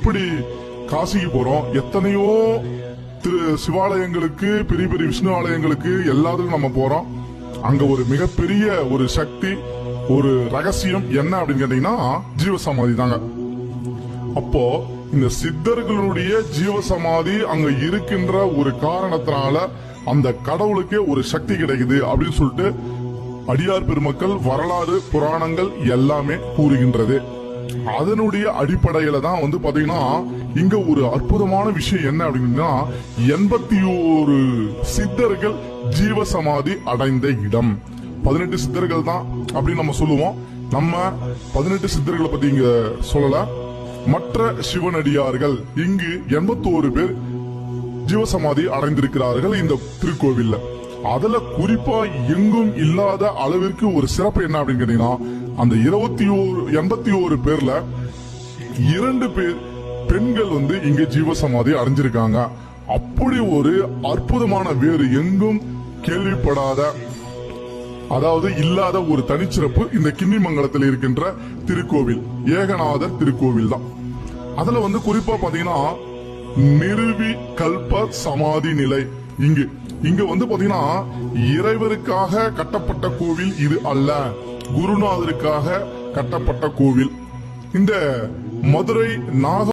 எப்படி காசிக்கு போறோம்? எத்தனையோ திரு சிவாலயங்களுக்கு பெரிய பெரிய விஷ்ணு ஆலயங்களுக்கு எல்லாத்துக்கும் நம்ம போறோம். அங்க ஒரு மிகப்பெரிய ஒரு சக்தி ஒரு ரகசியம் என்ன அப்படின்னு கேட்டீங்கன்னா ஜீவசமாதி தாங்க. அப்போ இந்த சித்தர்களுடைய ஜீவசமாதி அங்க இருக்கின்ற ஒரு காரணத்தினால அந்த கடவுளுக்கே ஒரு சக்தி கிடைக்குது அப்படின்னு சொல்லிட்டு அடியார் பெருமக்கள் வரலாறு புராணங்கள் எல்லாமே கூறுகின்றது. அதனுடைய அடிப்படையில தான் வந்து பாத்தீங்கன்னா இங்க ஒரு அற்புதமான விஷயம் என்ன அப்படின்னா எண்பத்தி ஓரு சித்தர்கள் ஜீவசமாதி அடைந்த இடம். பதினெட்டு சித்தர்கள் தான் அப்படின்னு நம்ம சொல்லுவோம். நம்ம பதினெட்டு சித்தர்களை பத்தி இங்க சொல்லல. மற்ற சிவனடியார்கள் இங்கு எண்பத்தோரு பேர் ஜீவசமாதி அடைந்திருக்கிறார்கள் இந்த திருக்கோவில்ல. அதுல குறிப்பா எங்கும் இல்லாத அளவிற்கு ஒரு சிறப்பு என்ன அப்படின்னு கேட்டீங்கன்னா அந்த இருபத்தி ஓரு எண்பத்தி ஓரு பேர்ல இரண்டு பேர் பெண்கள் வந்து இங்க ஜீவசமாதி அடைஞ்சிருக்காங்க அப்படி ஒரு அற்புதமான வேறு எங்கும் கேள்விப்படாத அதாவது இல்லாத ஒரு தனிச்சிறப்பு இந்த கிண்ணிமங்கலத்தில் இருக்கின்ற திருக்கோவில். ஏகநாதர் திருக்கோவில் தான். அதுல வந்து குறிப்பா பாத்தீங்கன்னா நிறுவி கல்ப சமாதி நிலை. இங்கு இங்க வந்து பாத்தீங்கன்னா இறைவருக்காக கட்டப்பட்ட கோவில் இது அல்ல. குருநாதருக்காக கட்டப்பட்ட கோவில். இந்த மதுரை நாக